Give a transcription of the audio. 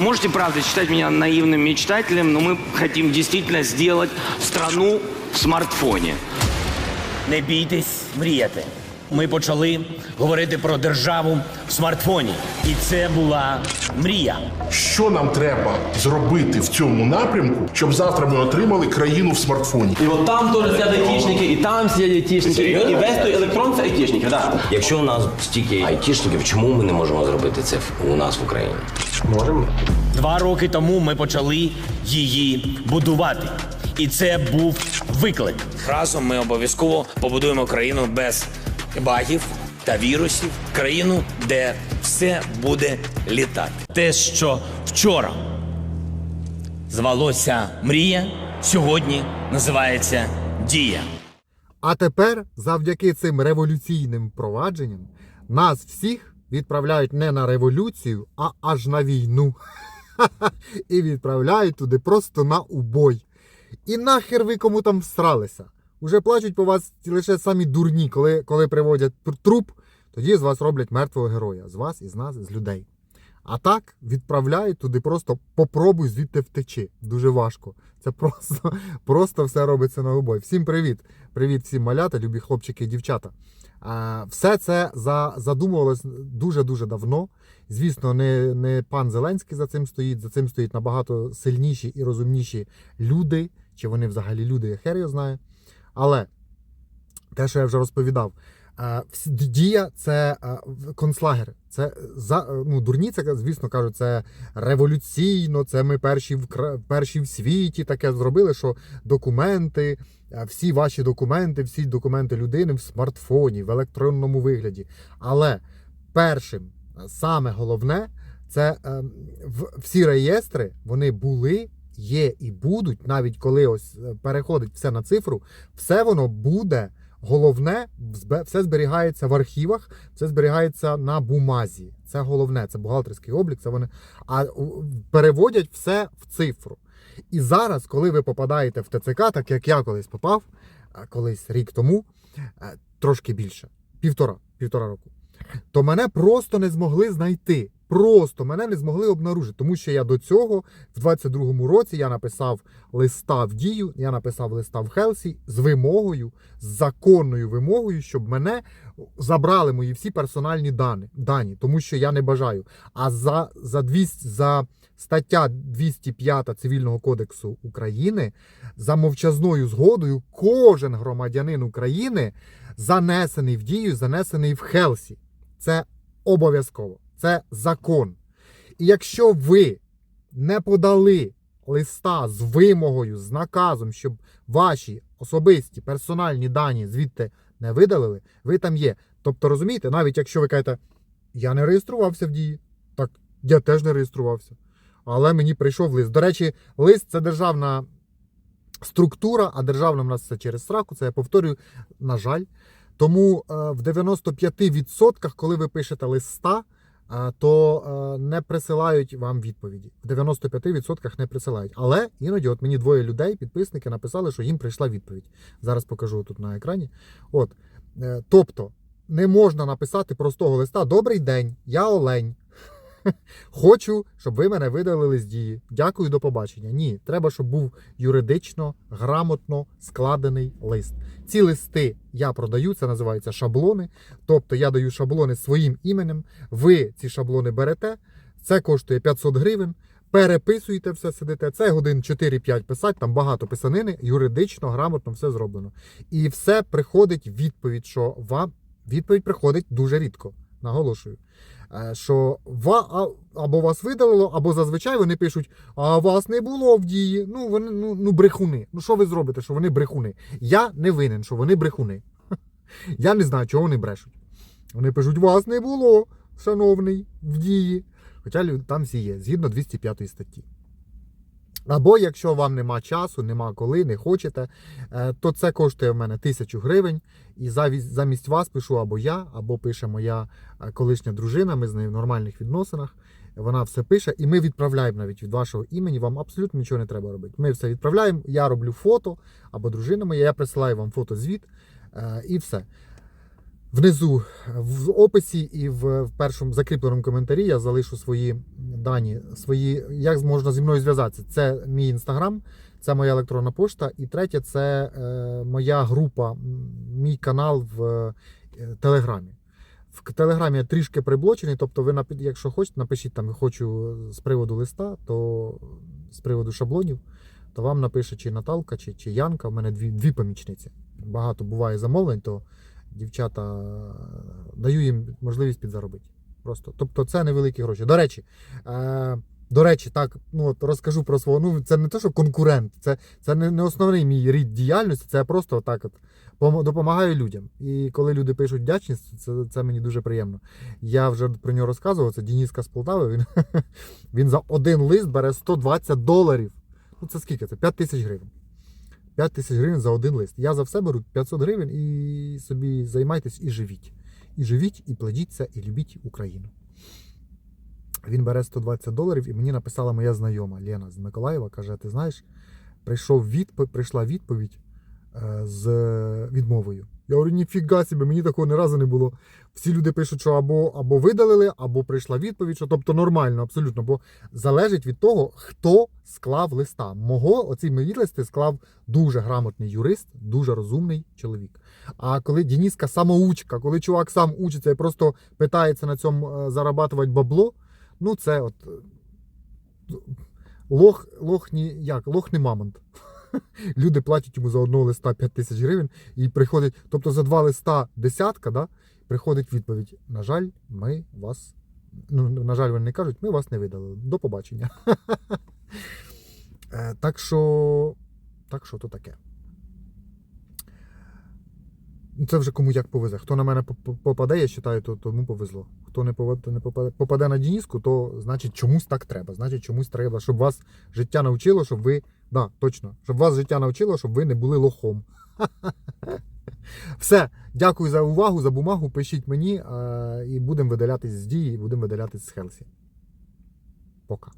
Можете, правда, считать меня наивным мечтателем, но мы хотим действительно сделать страну в смартфоне. Не бійтесь мріяти. Ми почали говорити про державу в смартфоні. І це була мрія. Що нам треба зробити в цьому напрямку, щоб завтра ми отримали країну в смартфоні? І от там теж сидять айтішники, і там сидять айтішники. І весь той електрон це айтішники, да. Якщо у нас стільки айтішників, чому ми не можемо зробити це у нас в Україні? Можемо. Два роки тому ми почали її будувати. І це був виклик. Разом ми обов'язково побудуємо країну без багів та вірусів, країну, де все буде літати. Те, що вчора звалося мрія, сьогодні називається дія. А тепер, завдяки цим революційним впровадженням, нас всіх відправляють не на революцію, а аж на війну. І відправляють туди просто на убой. І нахер ви кому там всралися. Уже плачуть по вас лише самі дурні, коли, коли приводять труп, тоді з вас роблять мертвого героя. З вас і з нас, з людей. А так відправляють туди просто попробуй звідти втечи. Дуже важко. Це просто, просто все робиться на убой. Всім привіт! Привіт всім малята, любі хлопчики і дівчата. Все це задумувалось дуже-дуже давно. Звісно, не, не пан Зеленський за цим стоїть, за цим стоїть набагато сильніші і розумніші люди, чи вони взагалі люди, я хер його знає. Але те, що я вже розповідав, е, дія це е, концлагер. Це за е, ну, дурні, це, звісно кажуть, це революційно, це ми перші в перші в світі таке зробили, що документи, всі ваші документи, всі документи людини в смартфоні, в електронному вигляді. Але першим, саме головне, це е, в, всі реєстри вони були, є і будуть, навіть коли ось е, переходить все на цифру, все воно буде. Головне, все зберігається в архівах, все зберігається на бумазі. Це головне, це бухгалтерський облік. Це вони а переводять все в цифру. І зараз, коли ви попадаєте в ТЦК, так як я колись попав, а, колись рік тому, е, трошки більше, півтора, півтора року, то мене просто не змогли знайти. Просто мене не змогли обнаружити, тому що я до цього в 22-му році я написав листа в дію, я написав листа в Хелсі з вимогою, з законною вимогою, щоб мене забрали мої всі персональні дані, дані тому що я не бажаю. А за, за, 200, за стаття 205 Цивільного кодексу України за мовчазною згодою кожен громадянин України занесений в дію, занесений в Хелсі. Це обов'язково. Це закон. І якщо ви не подали листа з вимогою, з наказом, щоб ваші особисті персональні дані звідти не видалили, ви там є. Тобто, розумієте, навіть якщо ви кажете, я не реєструвався в дії, так я теж не реєструвався. Але мені прийшов лист. До речі, лист це державна структура, а державна в нас це через сраку. Це я повторюю, на жаль. Тому е, в 95%, коли ви пишете листа, то е, не присилають вам відповіді. В 95% не присилають. Але іноді, от мені двоє людей, підписники, написали, що їм прийшла відповідь. Зараз покажу тут на екрані. От. Е, Тобто, не можна написати простого листа Добрий день, я Олень. Хочу, щоб ви мене видалили з дії. Дякую, до побачення. Ні, треба, щоб був юридично, грамотно складений лист. Ці листи я продаю, це називається шаблони. Тобто я даю шаблони своїм іменем. Ви ці шаблони берете. Це коштує 500 гривень. Переписуєте все, сидите. Це годин 4-5 писати, там багато писанини, юридично, грамотно все зроблено. І все приходить відповідь, що вам відповідь приходить дуже рідко. Наголошую. Е, Що або вас видалило, або зазвичай вони пишуть, а вас не було в дії. Ну, вони ну, ну брехуни. Ну що ви зробите, що вони брехуни? Я не винен, що вони брехуни. Я не знаю, чого вони брешуть. Вони пишуть, вас не було, шановний, в дії. Хоча там всі є, згідно 205 статті. Або якщо вам нема часу, нема коли, не хочете, е, то це коштує в мене тисячу гривень. І замість вас пишу або я, або пише моя е, колишня дружина. Ми з нею в нормальних відносинах. Вона все пише, і ми відправляємо навіть від вашого імені. Вам абсолютно нічого не треба робити. Ми все відправляємо. Я роблю фото або дружина моя, я присилаю вам фотозвіт е, і все. Внизу в описі і в першому закріпленому коментарі я залишу свої дані свої, як можна зі мною зв'язатися. Це мій інстаграм, це моя електронна пошта. І третє це е, моя група, мій канал в е, Телеграмі. В Телеграмі я трішки приблочений, тобто ви якщо хочете, напишіть там хочу з приводу листа, то з приводу шаблонів, то вам напише чи Наталка, чи, чи Янка. У мене дві, дві помічниці. Багато буває замовлень, то дівчата даю їм можливість підзаробити. Просто. Тобто це невеликі гроші. До речі, е, до речі, так, ну от розкажу про свого. Ну, це не те, що конкурент, це, це не, не основний мій рід діяльності, це я просто так от допомагаю людям. І коли люди пишуть вдячність, це, це мені дуже приємно. Я вже про нього розказував. Це Дініска з Полтави. Він, він за один лист бере 120 доларів. Ну це скільки? Це 5 тисяч гривень. 5 тисяч гривень за один лист. Я за все беру 500 гривень і собі займайтесь і живіть. І живіть, і плодіться, і любіть Україну. Він бере 120 доларів, і мені написала моя знайома Лена з Миколаєва. Каже: ти знаєш, прийшов відповідь, прийшла відповідь е, з відмовою. Я говорю, ніфіга собі, мені такого ні разу не було. Всі люди пишуть, що або, або видалили, або прийшла відповідь, що тобто нормально, абсолютно. Бо залежить від того, хто склав листа. Мого оці мої листи склав дуже грамотний юрист, дуже розумний чоловік. А коли Дініска самоучка, коли чувак сам учиться і просто питається на цьому е, зарабатувати бабло, ну це от е, лох, лох ні, як, лох не мамонт. Люди платять йому за одного листа 5 тисяч гривень і приходить, тобто за два листа десятка, да, приходить відповідь: на жаль, ми вас. Ну, на жаль, вони не кажуть, ми вас не видали. До побачення. Е, Так що, так що то таке. Ну, Це вже кому як повезе. Хто на мене попаде, я вважаю, то тому повезло. Хто не попаде, не попаде, попаде на Дініску, то значить чомусь так треба. Значить, чомусь треба, щоб вас життя навчило, щоб ви. Да, точно, щоб вас життя навчило, щоб ви не були лохом. Все, дякую за увагу, за бумагу. Пишіть мені е, і будемо видалятись з дії, будемо видалятись з Хелсі. Пока.